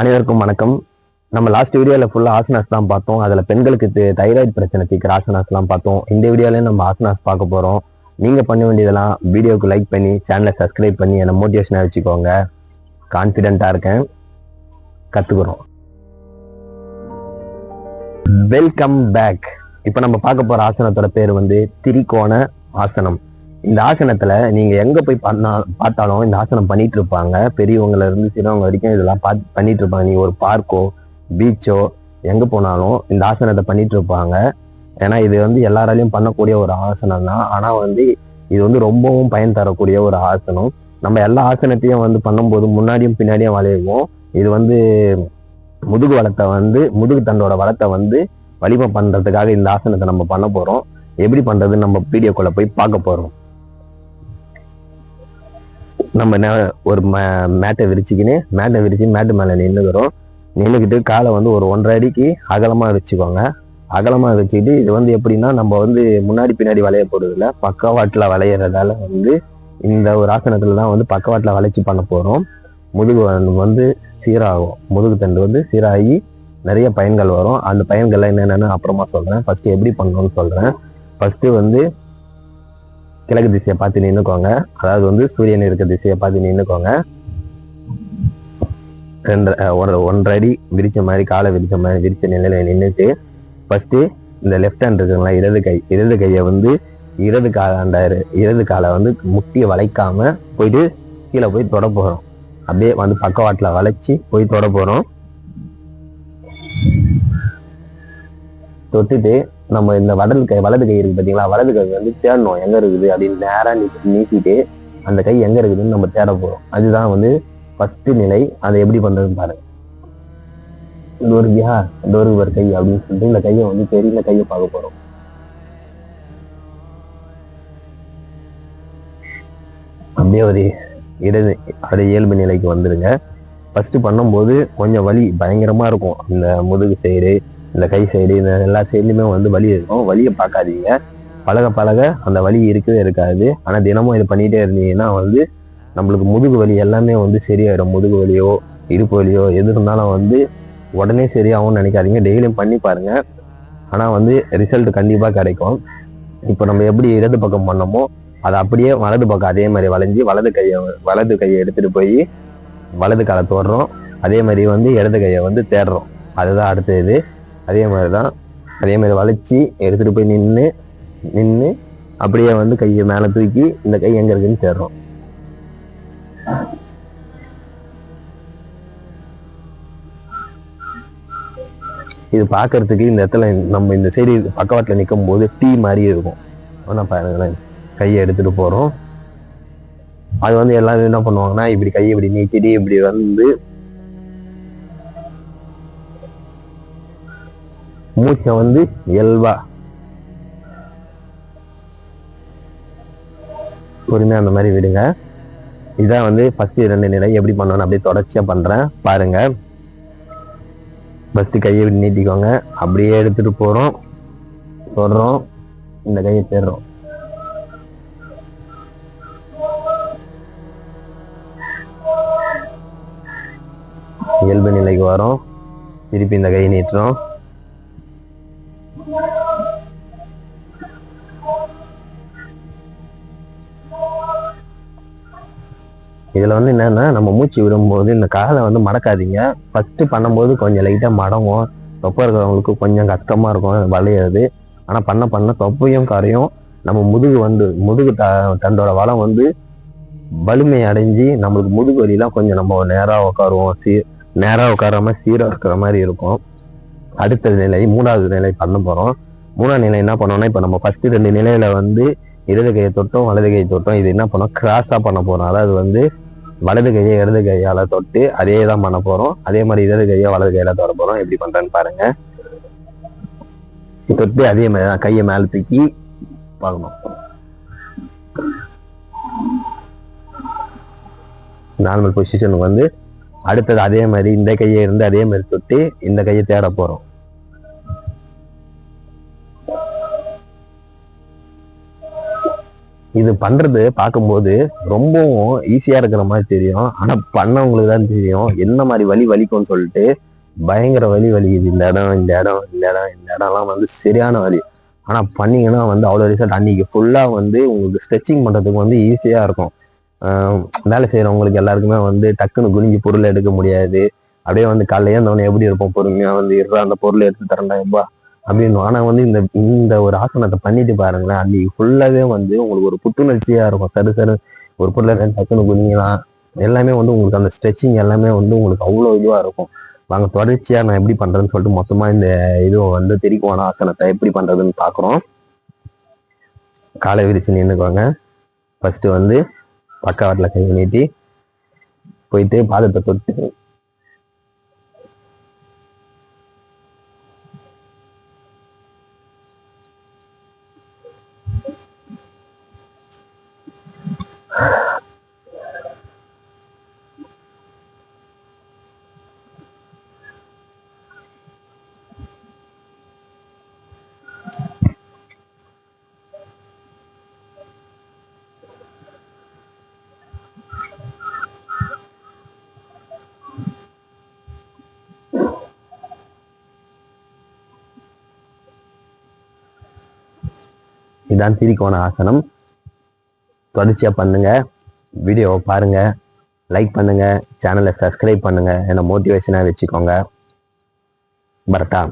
அனைவருக்கும் வணக்கம். நம்ம லாஸ்ட் வீடியோவில் ஃபுல்லாக ஆசனாஸ் தான் பார்த்தோம். அதில் பெண்களுக்கு தைராய்டு பிரச்சனை தீர்க்கிற ஆசனாஸ்லாம் பார்த்தோம். இந்த வீடியோலையும் நம்ம ஆசனாஸ் பார்க்க போகிறோம் நீங்கள் பண்ண வேண்டியதெல்லாம் வீடியோக்கு லைக் பண்ணி சேனலை சப்ஸ்கிரைப் பண்ணி என்னை மோட்டிவேஷனாக வச்சுக்கோங்க. கான்ஃபிடென்ட்டாக இருக்கேன். கற்றுக்குறோம் வெல்கம் பேக் இப்போ நம்ம பார்க்க போகிற ஆசனத்தோட பேர் வந்து திரிகோண ஆசனம். இந்த ஆசனத்துல நீங்க எங்க போய் பண்ணா பார்த்தாலும் இந்த ஆசனம் பண்ணிட்டு இருப்பாங்க. பெரியவங்கல இருந்து சின்னவங்க வரைக்கும் இதெல்லாம் பார்த்து பண்ணிட்டு இருப்பாங்க. நீங்க ஒரு பார்க்கோ பீச்சோ எங்க போனாலும் இந்த ஆசனத்தை பண்ணிட்டு இருப்பாங்க. ஏன்னா இது வந்து எல்லாராலையும் பண்ணக்கூடிய ஒரு ஆசனம் தான் ஆனா வந்து இது வந்து ரொம்பவும் பயன் தரக்கூடிய ஒரு ஆசனம். நம்ம எல்லா ஆசனத்தையும் வந்து பண்ணும்போது முன்னாடியும் பின்னாடியும் வளைவோம். இது வந்து முதுகு வளத்தை வந்து முதுகு தண்டோட வளத்தை வந்து வலிமை பண்றதுக்காக இந்த ஆசனத்தை நம்ம பண்ண போறோம். எப்படி பண்றதுன்னு நம்ம வீடியோக்குள்ள போய் பார்க்க போறோம். நம்ம ஒரு மே- மேட்டை விரிச்சுக்கின்னு மேட்டை விரிச்சு மேட்டு மேலே நின்றுக்கிறோம் நின்றுக்கிட்டு காலை வந்து ஒரு ஒன்றரை அடிக்கு அகலமாக வச்சுக்கோங்க. அகலமாக வச்சுக்கிட்டு இது வந்து எப்படின்னா நம்ம வந்து முன்னாடி பின்னாடி வளைய போடுறதில்ல. பக்கவாட்டில் வளையிறதால வந்து இந்த ஒரு ஆசனத்தில் தான் வந்து பக்கவாட்டில் வளைச்சி பண்ண போகிறோம் முதுகு வந்து சீராகும். முதுகு தண்டு வந்து சீராகி நிறைய பயன்கள் வரும். அந்த பயன்கள்லாம் என்னென்னு அப்புறமா சொல்கிறேன் ஃபஸ்ட்டு எப்படி பண்ணணும்னு சொல்கிறேன் ஃபஸ்ட்டு வந்து கிழக்கு திசையை பார்த்து நின்றுக்கோங்க அதாவது வந்து சூரியன் இருக்க திசையை பார்த்து நின்றுக்கோங்க ரெண்டு ஒரு ஒன்றரை அடி விரிச்ச மாதிரி காலை விரிச்ச மாதிரி விரிச்ச நிலையில நின்றுட்டு ஃபர்ஸ்ட் இந்த லெஃப்ட் ஹேண்ட் இருக்குங்களா இடது கை இடது கையை வந்து இடது காலாண்டாரு இடது காலை வந்து முட்டியை வளைக்காம போயிட்டு கீழே போய் தொட போறோம். அப்படியே வந்து பக்கவாட்டில் வளைச்சி போய் தொட போறோம். தொட்டுட்டு நம்ம இந்த வடல் கை வலது கை இருக்கு பார்த்தீங்களா வலது கை வந்து தேடணும். எங்க இருக்குது? அப்படின்னு நேராக நீ நீக்கிட்டு அந்த கை எங்க இருக்குதுன்னு நம்ம தேட போறோம். அதுதான் வந்து ஃபர்ஸ்ட் நிலை. அதை எப்படி பண்றதுன்னு பாருங்க இந்த ஒரு இந்த ஒரு ஒரு கை அப்படின்னு சொல்லிட்டு இந்த கையை வந்து பெரிய கையை பார்க்க போறோம். அப்படியே ஒரு இடது அப்படியே இயல்பு நிலைக்கு வந்துருங்க. ஃபர்ஸ்ட் பண்ணும்போது கொஞ்சம் வலி பயங்கரமா இருக்கும். அந்த முதுகு சைடு இந்த கை சைடு இந்த எல்லா சைட்லையுமே வந்து வலி இருக்கும். வலியை பார்க்காதீங்க. பழக பழக அந்த வலி இருக்கவே இருக்காது. ஆனால் தினமும் இது பண்ணிகிட்டே இருந்தீங்கன்னா வந்து நம்மளுக்கு முதுகு வலி எல்லாமே வந்து சரியாயிடும். முதுகு வலியோ இடுப்பு வலியோ எது இருந்தாலும் வந்து உடனே சரியாகும்னு நினைக்காதீங்க. டெய்லியும் பண்ணி பாருங்கள் ஆனால் வந்து ரிசல்ட் கண்டிப்பாக கிடைக்கும். இப்போ நம்ம எப்படி இடது பக்கம் பண்ணோமோ அதை அப்படியே வலது பக்கம் அதே மாதிரி வளைஞ்சி வலது கையை வலது கையை எடுத்துகிட்டு போய் வலது காலை தோடுறோம். அதே மாதிரி வந்து இடது கையை வந்து தேடுறோம். அதுதான் அடுத்தது. அதே மாதிரி தான் அதே மாதிரி வளைச்சி எடுத்துட்டு போய் நின்று நின்று அப்படியே வந்து கையை மேலே தூக்கி இந்த கை எங்க இருக்குன்னு தேடுறோம். இது பார்க்கறதுக்கு இந்த இடத்துல நம்ம இந்த சைடு பக்கவாட்டில் நிற்கும் போது டீ மாதிரி இருக்கும். ஆனால் பாருங்களேன். கையை எடுத்துட்டு போகிறோம் அது வந்து எல்லாரும் என்ன பண்ணுவாங்கன்னா இப்படி கையை இப்படி நீக்கிட்டு இப்படி வந்து மூச்சை வந்து இயல்பா. பொறுமையா அந்த மாதிரி விடுங்க. இதான் வந்து ஃபர்ஸ்ட் ரெண்டு நிலை. எப்படி பண்ணணும் அப்படியே தொடர்ச்சியா பண்றேன். பாருங்க. ஃபஸ்ட்டு கையை நீட்டிக்கோங்க. அப்படியே எடுத்துட்டு போறோம். தொடுறோம். இந்த கையை தேடுறோம். இயல்பு நிலைக்கு வரோம். திருப்பி இந்த கையை நீட்டுறோம். இதில் வந்து என்னென்னா நம்ம மூச்சு விடும்போது இந்த காலை வந்து மடக்காதீங்க. ஃபஸ்ட்டு பண்ணும்போது கொஞ்சம் லைட்டாக மடங்கும். தொப்பை இருக்கிறவங்களுக்கு கொஞ்சம் கஷ்டமாக இருக்கும். வளையிறது ஆனால் பண்ண பண்ண தொப்பையும் கரையும். நம்ம முதுகு வந்து முதுகு த தண்டோட வளம் வந்து வலிமை அடைஞ்சு நம்மளுக்கு முதுகு வலிலாம் கொஞ்சம் நம்ம நேராக உட்காருவோம். சீ நேராக உட்காராம சீராக இருக்கிற மாதிரி இருக்கும். அடுத்த நிலை மூணாவது நிலை பண்ண போகிறோம் மூணாவது நிலை என்ன பண்ணோம்னா இப்போ நம்ம ஃபஸ்ட்டு ரெண்டு நிலையில் வந்து இடது கையை தொட்டோம் வலது கையை தொட்டோம். இது என்ன பண்ணோம்? கிராஸாக பண்ண போகிறோம் அதாவது வந்து வலது கையை இடது கையால தொட்டு அதே தான் பண்ண போறோம். அதே மாதிரி இடது கையை வலது கையால தொட போறோம். எப்படி பண்றேன்னு பாருங்க. தொட்டு அதே மாதிரி தான் கையை மேல தூக்கி பார்க்கணும். நார்மல் பொசிஷனுக்கு வந்து அடுத்தது அதே மாதிரி இந்த கையை இருந்து அதே மாதிரி தொட்டு இந்த கையை தேட போறோம். இது பண்றது பார்க்கும்போது ரொம்பவும் ஈஸியா இருக்கிற மாதிரி தெரியும். ஆனா பண்ணவங்களுக்கு தான் தெரியும். என்ன மாதிரி வலி வலிக்கும்னு சொல்லிட்டு பயங்கர வலி வலிக்குது. இந்த இடம் இந்த இடம் இந்த இடம் இந்த இடம்லாம் வந்து சரியான வலி. ஆனா பண்ணீங்கன்னா வந்து அவ்வளோ ரிசல்ட் அன்னைக்கு ஃபுல்லா வந்து உங்களுக்கு ஸ்ட்ரெச்சிங் பண்றதுக்கு வந்து ஈஸியா இருக்கும். வேலை செய்யறவங்களுக்கு எல்லாருக்குமே வந்து டக்குன்னு குனிஞ்சு பொருள் எடுக்க முடியாது. அப்படியே வந்து காலையில ஏந்தவொடனே எப்படி இருப்போம்? பொறுமையா வந்து இருறா அந்த பொருளை எடுத்து தரேன்டா எப்பா அப்படின்னு. ஆனா வந்து இந்த இந்த ஒரு ஆசனத்தை பண்ணிட்டு பாருங்களேன். அன்னைக்கு ஃபுல்லாவே வந்து உங்களுக்கு ஒரு புத்துணர்ச்சியா இருக்கும். சரு சரு ஒரு பொருளை டக்குன்னு குனிங்கலாம் எல்லாமே வந்து உங்களுக்கு அந்த ஸ்ட்ரெச்சிங் எல்லாமே வந்து உங்களுக்கு அவ்வளோ இதுவாக இருக்கும். வாங்க தொடர்ச்சியாக நான் எப்படி பண்ணுறதுன்னு சொல்லிட்டு மொத்தமாக இந்த இது வந்து திரிக்கோண ஆசனத்தை எப்படி பண்ணுறதுன்னு பார்க்குறோம் காலை விரிச்சு நின்றுக்குவாங்க ஃபஸ்ட்டு வந்து பக்கவாட்டில் கை நீட்டி போயிட்டு பாதத்தை தொட்டு இதான் திரிகோண ஆசனம். தொடர்ச்சியா பண்ணுங்க. வீடியோவை பாருங்க. லைக் பண்ணுங்க. சேனலை சப்ஸ்கிரைப் பண்ணுங்க. என்ன மோட்டிவேஷனாக வச்சுக்கோங்க. பரட்டா